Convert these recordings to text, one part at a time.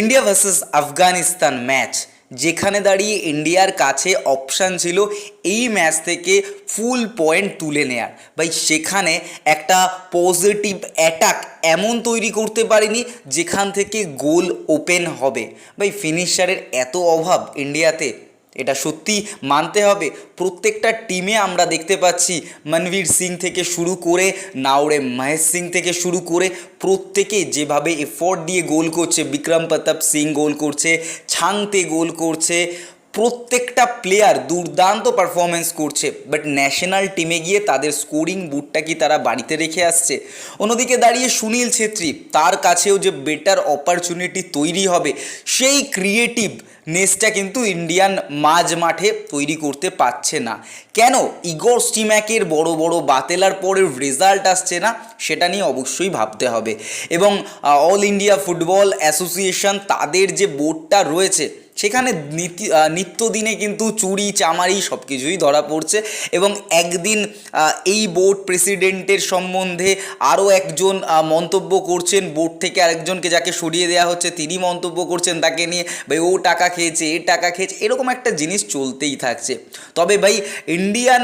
India versus Afghanistan match, যেখানে দাঁড়িয়ে ইন্ডিয়ার কাছে অপশান ছিল এই ম্যাচ থেকে ফুল পয়েন্ট তুলে নেয়ার। ভাই, সেখানে একটা পজিটিভ অ্যাটাক এমন তৈরি করতে পারিনি যেখান থেকে গোল ওপেন হবে। ভাই, ফিনিশারের এত অভাব ইন্ডিয়াতে এটা সত্যি মানতে হবে। প্রত্যেকটা টিমে আমরা দেখতে পাচ্ছি মনবীর সিং থেকে শুরু করে, নাওরে মহেশ সিং থেকে শুরু করে, প্রত্যেকে যেভাবে এফোর্ট দিয়ে গোল করছে, বিক্রম প্রতাপ সিং গোল করছে ছাংতে গোল করছে প্রত্যেকটা প্লেয়ার দুর্দান্ত পারফরমেন্স করছে বাট ন্যাশনাল টিমে গিয়ে তাদের স্কোরিং বুটটা কি তারা বাড়িতে রেখে আসছে? অন্যদিকে দাঁড়িয়ে সুনীল ছেত্রী, তার কাছেও যে বেটার অপরচুনিটি তৈরি হবে, সেই ক্রিয়েটিভ নেসটা কিন্তু ইন্ডিয়ান মাঝ মাঠে তৈরি করতে পারছে না। কেন? ইগোর স্টিম্যাকের বড় বড় বাতেলার পরের রেজাল্ট আসছে না, সেটা নিয়ে অবশ্যই ভাবতে হবে। এবং অল ইন্ডিয়া ফুটবল অ্যাসোসিয়েশন তাদের যে বোর্ডটা রয়েছে সেখানে নিত্যদিনে কিন্তু চুরি, চামারি সব কিছুই ধরা পড়ছে এবং একদিন এই বোর্ড প্রেসিডেন্টের সম্বন্ধে আরও একজন মন্তব্য করছেন। বোর্ড থেকে আরেকজনকে যাকে সরিয়ে দেওয়া হচ্ছে, তিনি মন্তব্য করছেন তাকে নিয়ে। ভাই, ও টাকা খেয়েছে, এ টাকা খেয়েছে, এরকম একটা জিনিস চলতেই থাকছে। তবে ভাই, ইন্ডিয়ান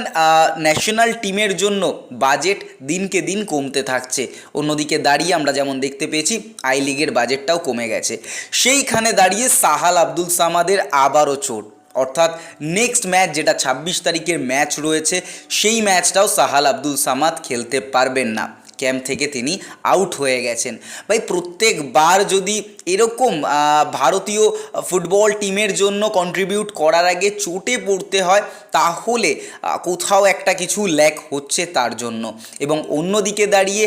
ন্যাশনাল টিমের জন্য বাজেট দিনকে দিন কমতে থাকছে। অন্যদিকে দাঁড়িয়ে আমরা যেমন দেখতে পেয়েছি, আই লিগের বাজেটটাও কমে গেছে। সেইখানে দাঁড়িয়ে সাহাল আব্দুল সামাদের আবারও চোট। অর্থাৎ নেক্সট ম্যাচ যেটা ছাব্বিশ তারিখের ম্যাচ রয়েছে, সেই ম্যাচটাও সাহাল আব্দুল সামাদ খেলতে পারবেন না। ক্যাম্প থেকে তিনি আউট হয়ে গেছেন। ভাই, প্রত্যেকবার যদি এরকম ভারতীয় ফুটবল টিমের জন্য কন্ট্রিবিউট করার আগে চোটে পড়তে হয়, তাহলে কোথাও একটা কিছু ল্যাক হচ্ছে তার জন্য। এবং অন্যদিকে দাঁড়িয়ে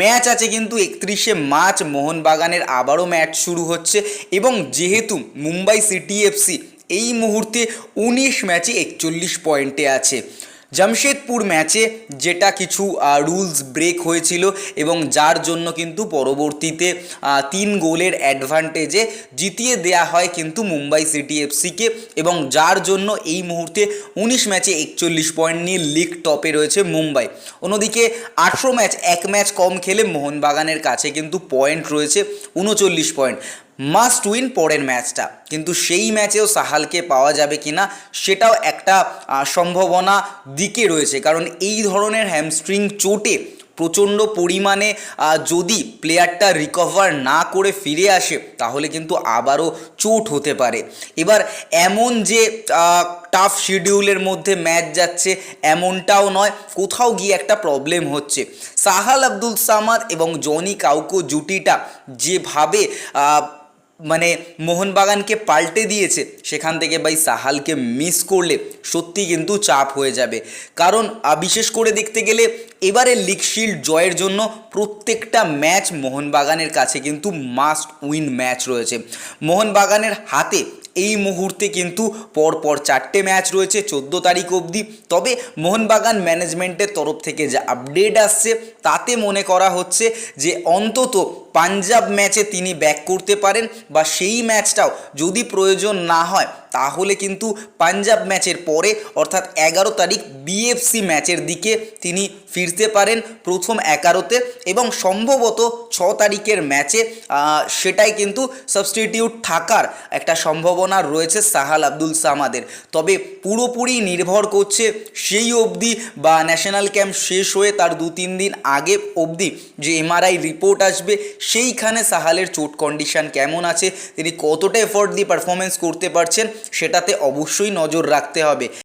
ম্যাচ আছে কিন্তু একত্রিশে মার্চ, মোহনবাগানের আবারও ম্যাচ শুরু হচ্ছে। এবং যেহেতু মুম্বাই সিটি এফসি এই মুহূর্তে উনিশ ম্যাচে একচল্লিশ পয়েন্টে আছে। জামশেদপুর ম্যাচে যেটা কিছু রুলস ব্রেক হয়েছিল এবং যার জন্য কিন্তু পরবর্তীতে তিন গোলের অ্যাডভান্টেজে জিতিয়ে দেয়া হয় কিন্তু মুম্বাই সিটি এফসিকে এবং যার জন্য এই মুহূর্তে উনিশ ম্যাচে একচল্লিশ পয়েন্ট নিয়ে লিগ টপে রয়েছে মুম্বাই। অন্যদিকে আঠেরো ম্যাচ এক ম্যাচ কম খেলে মোহনবাগানের কাছে কিন্তু পয়েন্ট রয়েছে উনচল্লিশ পয়েন্ট মাস্ট উইন পরের ম্যাচটা। কিন্তু সেই ম্যাচেও সাহালকে পাওয়া যাবে কি না সেটাও একটা সম্ভাবনা দিকে রয়েছে। কারণ এই ধরনের হ্যামস্ট্রিং চোটে প্রচণ্ড পরিমাণে যদি প্লেয়ারটা রিকভার না করে ফিরে আসে, তাহলে কিন্তু আবারও চোট হতে পারে। এবার এমন যে টাফ শিডিউলের মধ্যে ম্যাচ যাচ্ছে, এমনটাও নয়, কোথাও গিয়ে একটা প্রবলেম হচ্ছে। সাহাল আব্দুল সামাদ এবং জনি কাউকো জুটিটা যেভাবে মানে মোহনবাগানকে পাল্টে দিয়েছে, সেখান থেকে ভাই সাহালকে মিস করলে সত্যি কিন্তু চাপ হয়ে যাবে। কারণ বিশেষ করে দেখতে গেলে এবারে লিগ শিল্ড জয়ের জন্য প্রত্যেকটা ম্যাচ মোহনবাগানের কাছে কিন্তু মাস্ট উইন ম্যাচ রয়েছে। মোহনবাগানের হাতে এই মুহূর্তে কিন্তু পরপর চারটে ম্যাচ রয়েছে চোদ্দ তারিখ অবধি। তবে মোহনবাগান ম্যানেজমেন্টের তরফ থেকে যে আপডেট আসছে, তাতে মনে করা হচ্ছে যে অন্তত পাঞ্জাব ম্যাচে তিনি ব্যাক করতে পারেন বা সেই ম্যাচটাও যদি প্রয়োজন না হয়, তাহলে কিন্তু পাঞ্জাব ম্যাচের পরে, অর্থাৎ এগারো তারিখ বিএফসি ম্যাচের দিকে তিনি ফিরতে পারেন প্রথম এগারোতে এবং সম্ভবত ছ তারিখের ম্যাচে সেটাই কিন্তু সাবস্টিটিউট থাকার একটা সম্ভাবনা রয়েছে সাহাল আব্দুল সামাদের। তবে পুরোপুরি নির্ভর করছে সেই অবধি বা ন্যাশনাল ক্যাম্প শেষ হয়ে তার দু তিন দিন আগে অবধি যে এমআরআই রিপোর্ট আসবে, সেইখানে সাহালের চোট কন্ডিশন কেমন আছে, তিনি কতটা এফোর্ট দিয়ে পারফরমেন্স করতে পারছেন, সেটাতে অবশ্যই নজর রাখতে হবে।